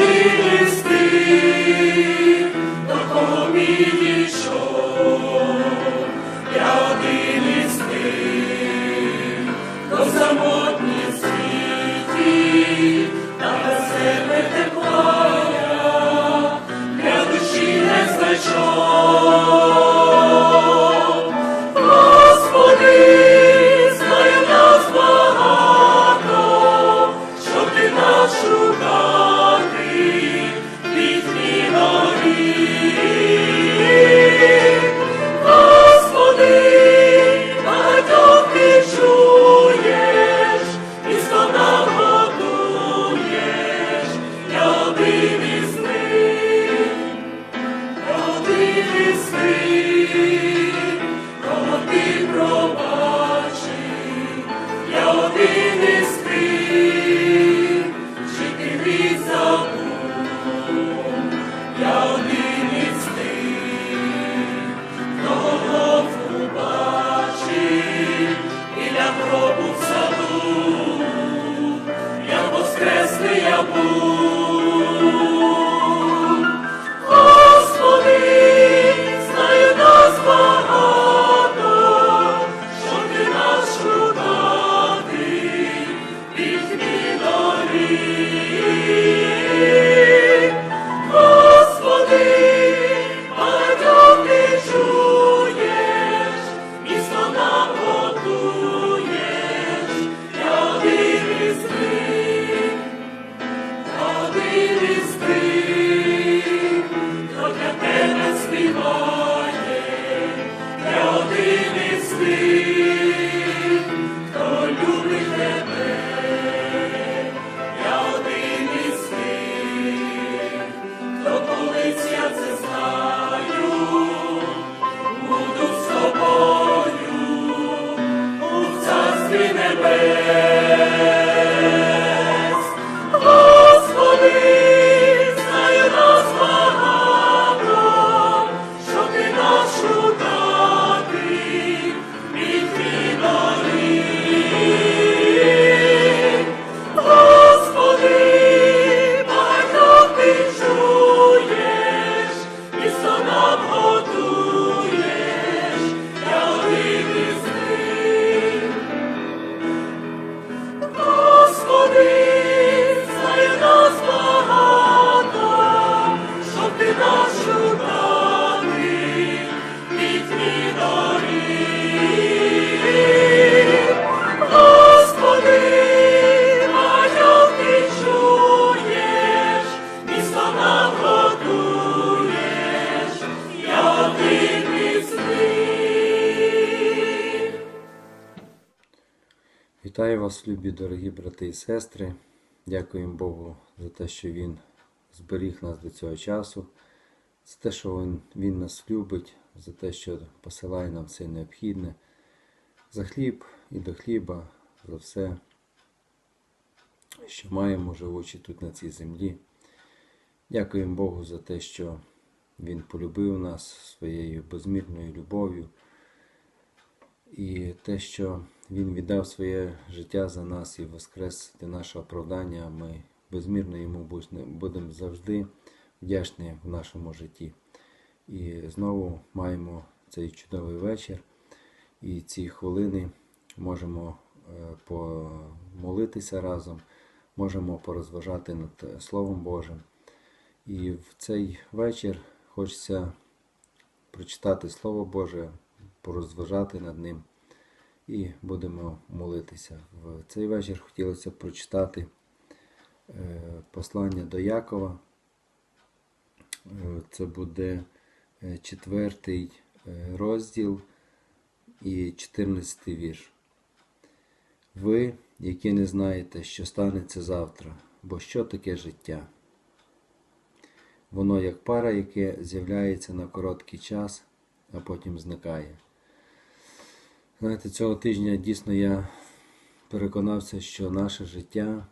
один Один із Amen. Вітаю вас, любі дорогі брати і сестри. Дякуємо Богу за те, що Він зберіг нас до цього часу, за те, що Він, він нас любить, за те, що посилає нам все необхідне, за хліб і до хліба, за все, що маємо, живучи тут на цій землі. Дякуємо Богу за те, що Він полюбив нас своєю безмірною любов'ю. І те, що Він віддав своє життя за нас і воскрес для нашого оправдання, ми безмірно йому будемо завжди вдячні в нашому житті. І знову маємо цей чудовий вечір, і ці хвилини можемо е, помолитися разом, можемо порозважати над Словом Божим. І в цей вечір хочеться прочитати Слово Боже, порозважати над ним і будемо молитися. В цей вечір хотілося б прочитати е, послання до Якова. Е, Це буде е, четвертий розділ і 14 вірш. Ви, які не знаєте, що станеться завтра, бо що таке життя? Воно як пара, яке з'являється на короткий час, а потім зникає. Знаєте, цього тижня дійсно я переконався, що наше життя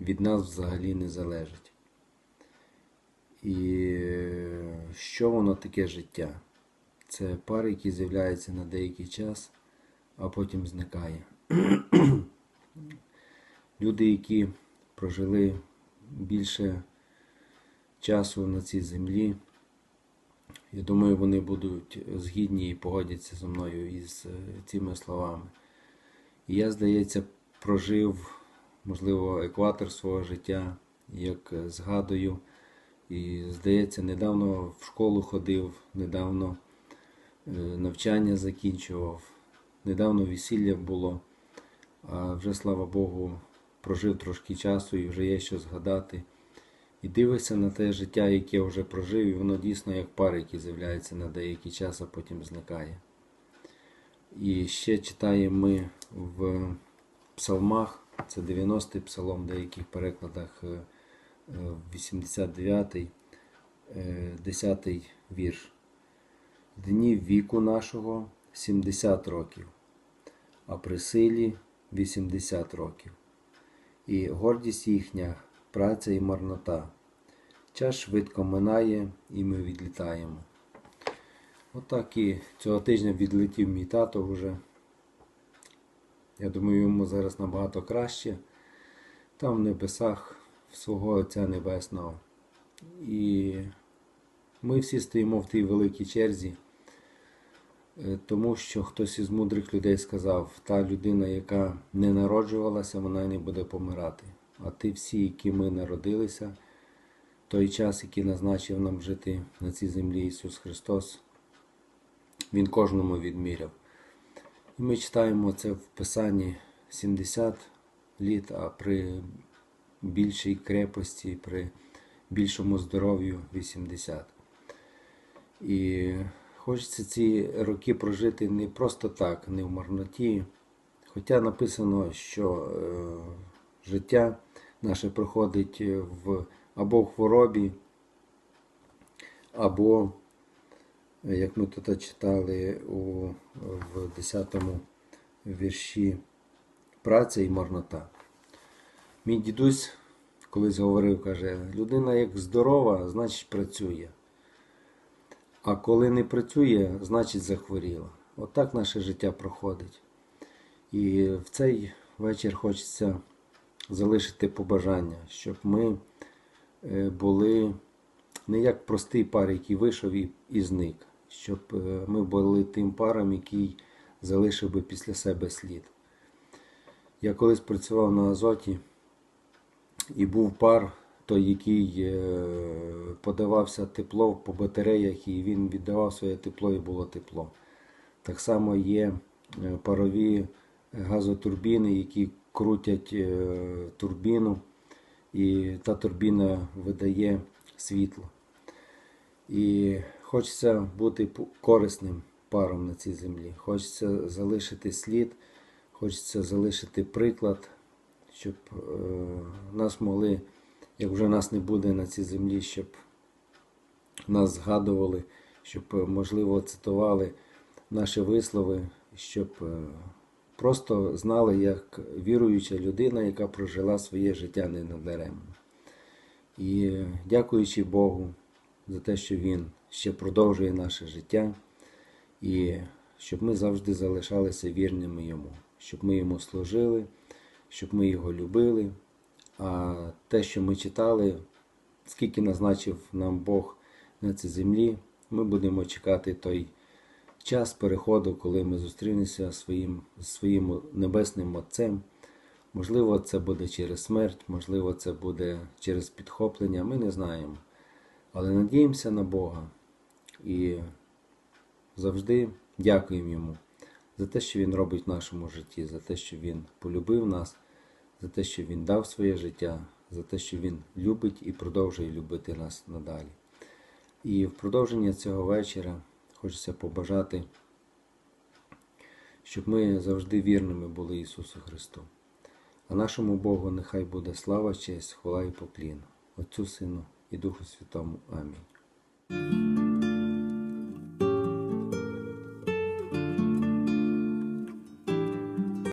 від нас взагалі не залежить. І е, що воно таке життя? Це пар, який з'являється на деякий час, а потім зникає. Люди, які прожили більше часу на цій землі, я думаю, вони будуть згідні і погодяться зі мною із е, цими словами. І я, здається, прожив, можливо, екватор свого життя, як е, згадую. І, здається, недавно в школу ходив, недавно е, навчання закінчував, недавно весілля було, а вже, слава Богу, прожив трошки часу і вже є що згадати. І дивишся на те життя, яке вже прожив, і воно дійсно як пар, який з'являється на деякий час, а потім зникає. І ще читаємо ми в псалмах, це 90-й псалом, в деяких перекладах е, е, 89-й, е, 10-й вірш. Днів віку нашого 70 років, а при силі 80 років. І гордість їхня праця і марнота. Час швидко минає, і ми відлітаємо. Отак і цього тижня відлетів мій тато вже. Я думаю, йому зараз набагато краще. Там в небесах свого Отця Небесного. І ми всі стоїмо в тій великій черзі, е, тому що хтось із мудрих людей сказав, та людина, яка не народжувалася, вона не буде помирати. А ті всі, які ми народилися, той час, який назначив нам жити на цій землі Ісус Христос, Він кожному відміряв. І ми читаємо це в Писанні 70 літ, а при більшій крепості, при більшому здоров'ю 80. І хочеться ці роки прожити не просто так, не в марноті. Хоча написано, що е, життя наше проходить в або в хворобі, або, як ми тут читали у, в 10 вірші, праця і марнота. Мій дідусь колись говорив, каже, людина як здорова, значить працює. А коли не працює, значить захворіла. Отак наше життя проходить. І в цей вечір хочеться залишити побажання, щоб ми були не як простий пар, який вийшов і, зник, щоб е, ми були тим паром, який залишив би після себе слід. Я колись працював на Азоті і був пар, той, який е, подавався тепло по батареях, і він віддавав своє тепло і було тепло. Так само є е, парові газотурбіни, які крутять е, турбіну, і та турбіна видає світло. І хочеться бути корисним паром на цій землі. Хочеться залишити слід, хочеться залишити приклад, щоб е, нас могли, як вже нас не буде на цій землі, щоб нас згадували, щоб, е, можливо, цитували наші вислови, щоб е, просто знали, як віруюча людина, яка прожила своє життя не надаремно. І дякуючи Богу за те, що Він ще продовжує наше життя, і щоб ми завжди залишалися вірними Йому, щоб ми йому служили, щоб ми його любили. А те, що ми читали, скільки назначив нам Бог на цій землі, ми будемо чекати той час переходу, коли ми зустрінемося зі своїм, своїм небесним Отцем. Можливо, це буде через смерть, можливо, це буде через підхоплення, ми не знаємо. Але надіємося на Бога і завжди дякуємо Йому за те, що Він робить в нашому житті, за те, що Він полюбив нас, за те, що Він дав своє життя, за те, що Він любить і продовжує любити нас надалі. І в продовження цього вечора хочеться побажати, щоб ми завжди вірними були Ісусу Христу. А нашому Богу нехай буде слава, честь, хвала і поклін, Отцю Сину і Духу Святому. Амінь.